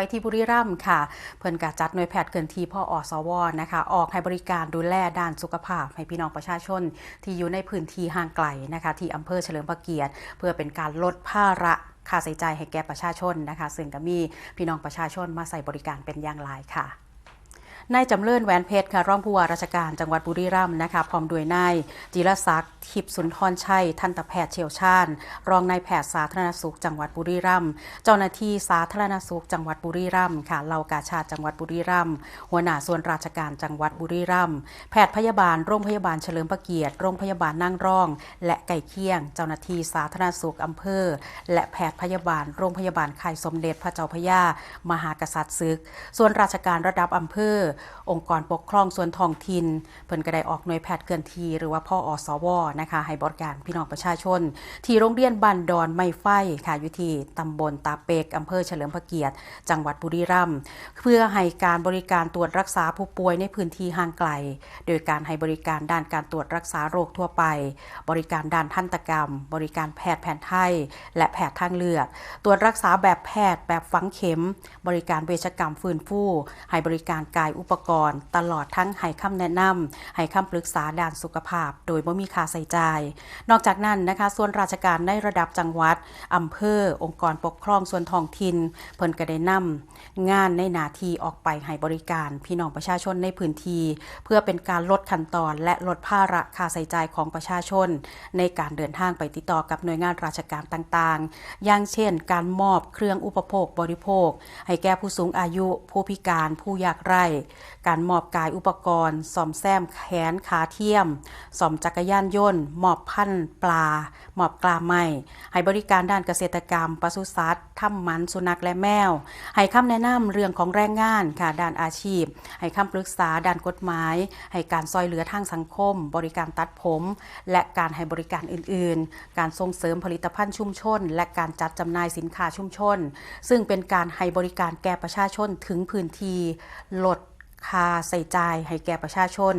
ไปที่บุรีรัมย์ค่ะ เพิ่นกะจัดหน่วยแพทย์เกินทีพ่ออสวนะคะ ออกให้บริการดูแลด้านสุขภาพ ให้พี่น้องประชาชน ที่อยู่ในพื้นที่ห่างไกลนะคะ ที่อำเภอเฉลิมพระเกียรติ เพื่อเป็นการลดภาระค่าใช้จ่ายให้แก่ประชาชนนะคะ ซึ่งก็มีพี่น้องประชาชนมาใส่บริการเป็นอย่างหลายค่ะ นายจำเริญแหวนเพชรค่ะรองผู้ว่าราชการจังหวัดบุรีรัมย์นะคะพร้อมด้วยนายจิรศักดิ์ทิพสุนทรชัย ทันตแพทย์เชี่ยวชาญ รองนายแพทย์สาธารณสุขจังหวัดบุรีรัมย์เจ้าหน้าที่สาธารณสุขจังหวัดบุรีรัมย์ค่ะเหล่ากาชาติจังหวัดบุรีรัมย์หัวหน้าส่วนราชการจังหวัดบุรีรัมย์แพทย์พยาบาลโรงพยาบาลเฉลิมพระเกียรติโรงพยาบาลนั่งร่อง และไก่เคียง เจ้าหน้าที่สาธารณสุขอำเภอ และแพทย์พยาบาลโรงพยาบาลไข่สมเด็จพระเจ้าพระยามหากษัตริย์ศึก ส่วนราชการระดับอำเภอองค์กรปกครองส่วนท้องถิ่นเพิ่นก็ได้ออกหน่วยแพทย์เคลื่อนที่หรือว่าพ่ออสวนะคะให้บริการพี่น้องประชาชน ที่โรงเรียนบ้านดอนไม่ไฟค่ะอยู่ที่ตำบลตาเปกอำเภอเฉลิมพระเกียรติ จังหวัดบุรีรัมย์เพื่อให้การบริการตรวจรักษาผู้ป่วยในพื้นที่ห่างไกล โดยการให้บริการด้านการตรวจรักษาโรคทั่วไป บริการด้านทันตกรรม บริการแพทย์แผนไทย และแพทย์ทางเลือกตรวจรักษาแบบแพทย์แบบฝังเข็ม บริการเวชกรรมฟื้นฟู ให้บริการกายอุปกรณ์ ตลอดทั้งให้คำแนะนำให้คำปรึกษาด้านสุขภาพ โดยไม่มีค่าใส่จ่ายนอกจากนั้นนะคะ ส่วนราชการในระดับจังหวัดอำเภอ องค์กรปกครองส่วนท้องถิ่นเพิ่นก็ได้นำงานในนาทีออกไปให้บริการ พี่น้องประชาชนในพื้นที่ เพื่อเป็นการลดขั้นตอนและลดภาระค่าใช้จ่ายของประชาชน ในการเดินทางไปติดต่อกับหน่วยงานราชการต่างๆ อย่างเช่น การมอบเครื่องอุปโภคบริโภค ให้แก่ผู้สูงอายุ ผู้พิการ ผู้ยากไร้การมอบกายอุปกรณ์ ซ่อมแซมแขนขาเทียม ซ่อมจักรยานยนต์ มอบพันธุ์ปลา มอบกลาไม้ให้บริการด้านเกษตรกรรมปศุสัตว์ทำมันสุนัขและแมว ให้คำแนะนำเรื่องของแรงงานค่ะด้านอาชีพ ให้คำปรึกษาด้านกฎหมาย ให้การซอยเหลือทางสังคม บริการตัดผม และการให้บริการอื่น ๆ การส่งเสริมผลิตภัณฑ์ชุมชน และการจัดจำหน่ายสินค้าชุมชน ซึ่งเป็นการให้บริการแก่ประชาชนถึงพื้นที่ลด ค่าใส่จ่ายให้แก่ประชาชน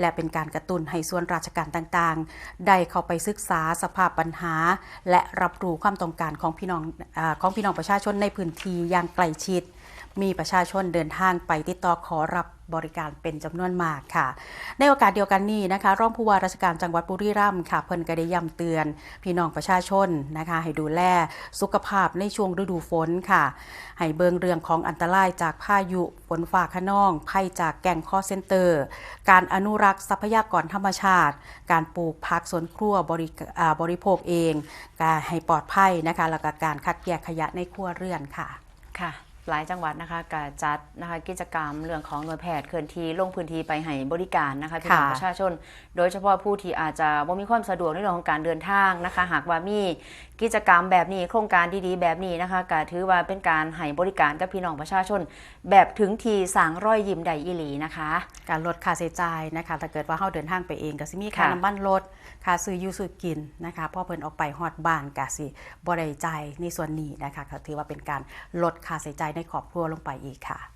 และเป็นการกระตุ้นให้ส่วนราชการต่างๆ ได้เข้าไปศึกษาสภาพปัญหา และรับรู้ความต้องการของพี่น้องอของพี่น้องประชาชนในพื้นที่อย่างใกล้ชิด มีประชาชนเดินทางไปติดต่อขอรับบริการเป็นจำนวนมากค่ะ ในโอกาสเดียวกันนี้นะคะรองผู้ว่าราชการจังหวัดบุรีรัมย์ค่ะ เพิ่นก็ได้ย้ำเตือน พี่น้องประชาชนนะคะ ให้ดูแลสุขภาพในช่วงฤดูฝนค่ะ ให้เบิงเรื่องของอันตรายจากพายุฝนฟ้าขนองภัยจากแก่งคอเซนเตอร์ การอนุรักษ์ทรัพยากรธรรมชาติ การปลูกผักสวนครัวบริบริโภคเองการให้ปลอดภัยนะคะแล้วก็การคัดแยกขยะในครัวเรือนค่ะค่ะ หลายจังหวัดนะคะก็จัดนะคะกิจกรรมเรื่องของหน่วยแพทย์เคลื่อนที่ลงพื้นที่ไปให้บริการนะคะพี่น้องค่ะประชาชน โดยเฉพาะผู้ที่อาจจะบ่มีความสะดวกในเรื่องของการเดินทางนะคะ หากว่ามีกิจกรรมแบบนี้โครงการดีๆ แบบนี้นะคะก็ถือว่าเป็นการให้บริการกับพี่น้องประชาชน แบบถึงทีสร้างรอยยิ้มใดอีหลีนะคะ การลดค่าใช้จ่ายนะคะถ้าเกิดว่าเฮาเดินทางไปเองก็สิมีค่าค่ะน้ำมันรถค่าซื้ออยู่ซื้อกินนะคะพอเพิ่นออกไปฮอดบ้านก็สิบ่ได้จ่ายในส่วนนี้นะคะก็ถือว่าเป็นการลดค่าใช้จ่ายในครอบครัวลงไปอีกค่ะ